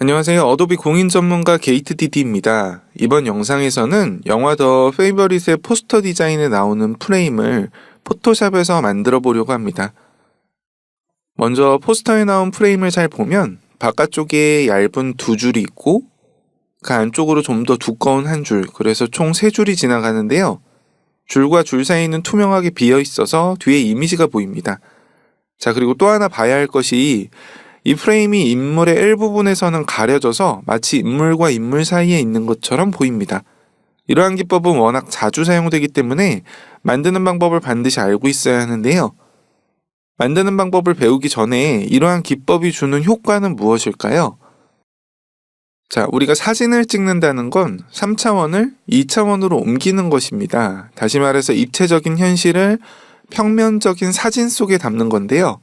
안녕하세요. 어도비 공인 전문가 게이트 DD입니다. 이번 영상에서는 영화 더 페이버릿의 포스터 디자인에 나오는 프레임을 포토샵에서 만들어 보려고 합니다. 먼저 포스터에 나온 프레임을 잘 보면 바깥쪽에 얇은 두 줄이 있고 그 안쪽으로 좀 더 두꺼운 한 줄, 그래서 총 세 줄이 지나가는데요. 줄과 줄 사이는 투명하게 비어 있어서 뒤에 이미지가 보입니다. 자, 그리고 또 하나 봐야 할 것이 이 프레임이 인물의 일부분에서는 가려져서 마치 인물과 인물 사이에 있는 것처럼 보입니다. 이러한 기법은 워낙 자주 사용되기 때문에 만드는 방법을 반드시 알고 있어야 하는데요. 만드는 방법을 배우기 전에 이러한 기법이 주는 효과는 무엇일까요? 자, 우리가 사진을 찍는다는 건 3차원을 2차원으로 옮기는 것입니다. 다시 말해서 입체적인 현실을 평면적인 사진 속에 담는 건데요.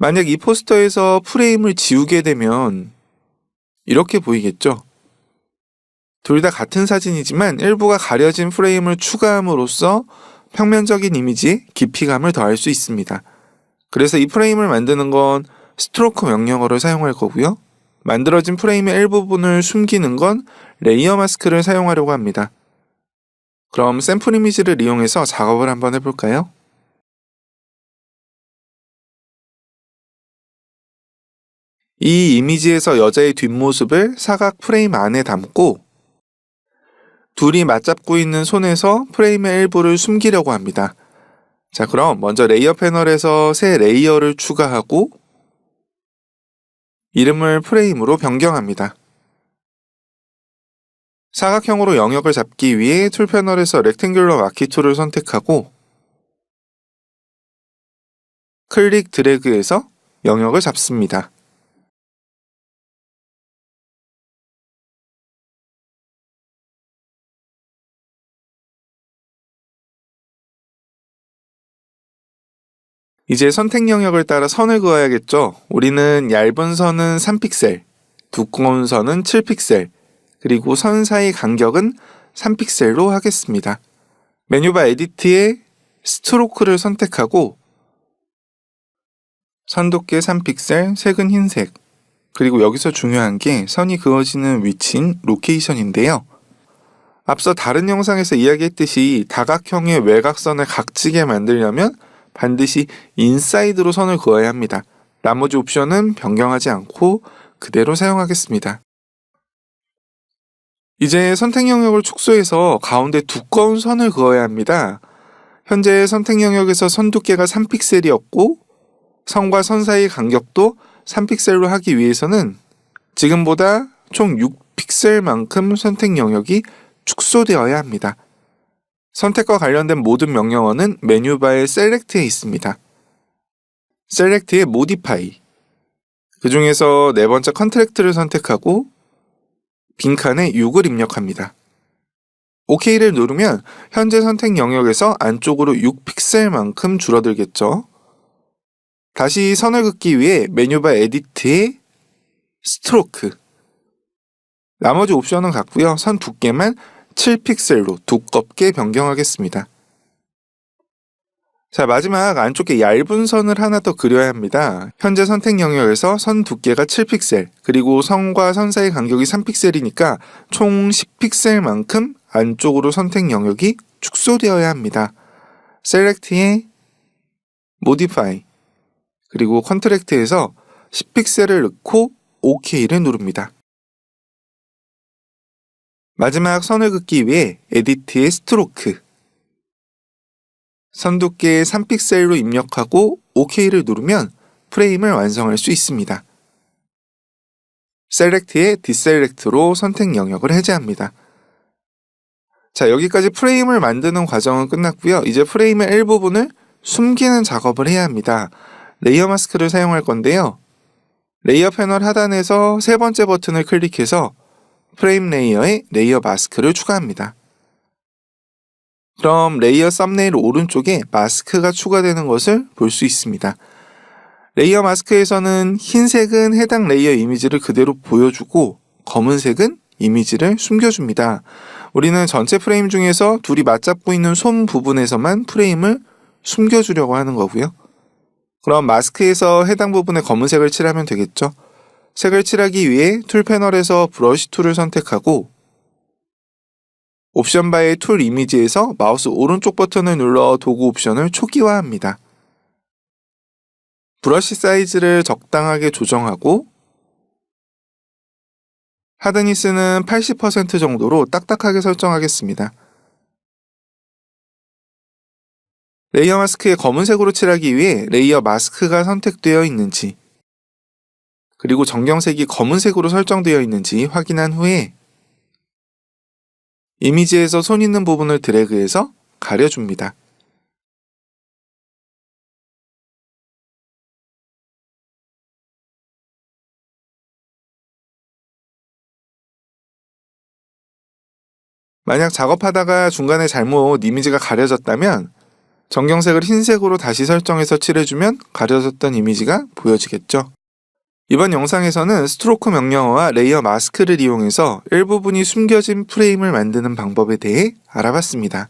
만약 이 포스터에서 프레임을 지우게 되면 이렇게 보이겠죠? 둘 다 같은 사진이지만 일부가 가려진 프레임을 추가함으로써 평면적인 이미지에 깊이감을 더할 수 있습니다. 그래서 이 프레임을 만드는 건 스트로크 명령어를 사용할 거고요. 만들어진 프레임의 일부분을 숨기는 건 레이어 마스크를 사용하려고 합니다. 그럼 샘플 이미지를 이용해서 작업을 한번 해볼까요? 이 이미지에서 여자의 뒷모습을 사각 프레임 안에 담고 둘이 맞잡고 있는 손에서 프레임의 일부를 숨기려고 합니다. 자, 그럼 먼저 레이어 패널에서 새 레이어를 추가하고 이름을 프레임으로 변경합니다. 사각형으로 영역을 잡기 위해 툴 패널에서 렉탱귤러 마키 툴을 선택하고 클릭 드래그해서 영역을 잡습니다. 이제 선택 영역을 따라 선을 그어야겠죠. 우리는 얇은 선은 3픽셀, 두꺼운 선은 7픽셀, 그리고 선 사이 간격은 3픽셀로 하겠습니다. 메뉴바 에디트에 스트로크를 선택하고 선 두께 3픽셀, 색은 흰색, 그리고 여기서 중요한 게 선이 그어지는 위치인 로케이션인데요. 앞서 다른 영상에서 이야기했듯이 다각형의 외곽선을 각지게 만들려면 반드시 인사이드로 선을 그어야 합니다. 나머지 옵션은 변경하지 않고 그대로 사용하겠습니다. 이제 선택 영역을 축소해서 가운데 두꺼운 선을 그어야 합니다. 현재 선택 영역에서 선 두께가 3픽셀이었고 선과 선 사이 간격도 3픽셀로 하기 위해서는 지금보다 총 6픽셀만큼 선택 영역이 축소되어야 합니다. 선택과 관련된 모든 명령어는 메뉴바의 Select에 있습니다. Select의 Modify. 그 중에서 네 번째 컨트랙트를 선택하고 빈칸에 6을 입력합니다. OK를 누르면 현재 선택 영역에서 안쪽으로 6픽셀만큼 줄어들겠죠. 다시 선을 긋기 위해 메뉴바 에디트의 스트로크. 나머지 옵션은 같고요. 선 두께만 7픽셀로 두껍게 변경하겠습니다. 자, 마지막 안쪽에 얇은 선을 하나 더 그려야 합니다. 현재 선택 영역에서 선 두께가 7픽셀, 그리고 선과 선 사이 간격이 3픽셀이니까 총 10픽셀만큼 안쪽으로 선택 영역이 축소되어야 합니다. Select의 Modify, 그리고 컨트랙트에서 10픽셀을 넣고 OK를 누릅니다. 마지막 선을 긋기 위해 에디트의 스트로크 선 두께 3픽셀로 입력하고 OK를 누르면 프레임을 완성할 수 있습니다. 셀렉트의 디셀렉트로 선택 영역을 해제합니다. 자, 여기까지 프레임을 만드는 과정은 끝났고요. 이제 프레임의 일부분을 숨기는 작업을 해야 합니다. 레이어 마스크를 사용할 건데요. 레이어 패널 하단에서 세 번째 버튼을 클릭해서 프레임 레이어에 레이어 마스크를 추가합니다. 그럼 레이어 썸네일 오른쪽에 마스크가 추가되는 것을 볼 수 있습니다. 레이어 마스크에서는 흰색은 해당 레이어 이미지를 그대로 보여주고 검은색은 이미지를 숨겨줍니다. 우리는 전체 프레임 중에서 둘이 맞잡고 있는 손 부분에서만 프레임을 숨겨주려고 하는 거고요. 그럼 마스크에서 해당 부분에 검은색을 칠하면 되겠죠. 색을 칠하기 위해 툴 패널에서 브러쉬 툴을 선택하고 옵션 바의 툴 이미지에서 마우스 오른쪽 버튼을 눌러 도구 옵션을 초기화합니다. 브러쉬 사이즈를 적당하게 조정하고 하드니스는 80% 정도로 딱딱하게 설정하겠습니다. 레이어 마스크에 검은색으로 칠하기 위해 레이어 마스크가 선택되어 있는지 그리고 정경색이 검은색으로 설정되어 있는지 확인한 후에 이미지에서 손 있는 부분을 드래그해서 가려줍니다. 만약 작업하다가 중간에 잘못 이미지가 가려졌다면 정경색을 흰색으로 다시 설정해서 칠해주면 가려졌던 이미지가 보여지겠죠. 이번 영상에서는 스트로크 명령어와 레이어 마스크를 이용해서 일부분이 숨겨진 프레임을 만드는 방법에 대해 알아봤습니다.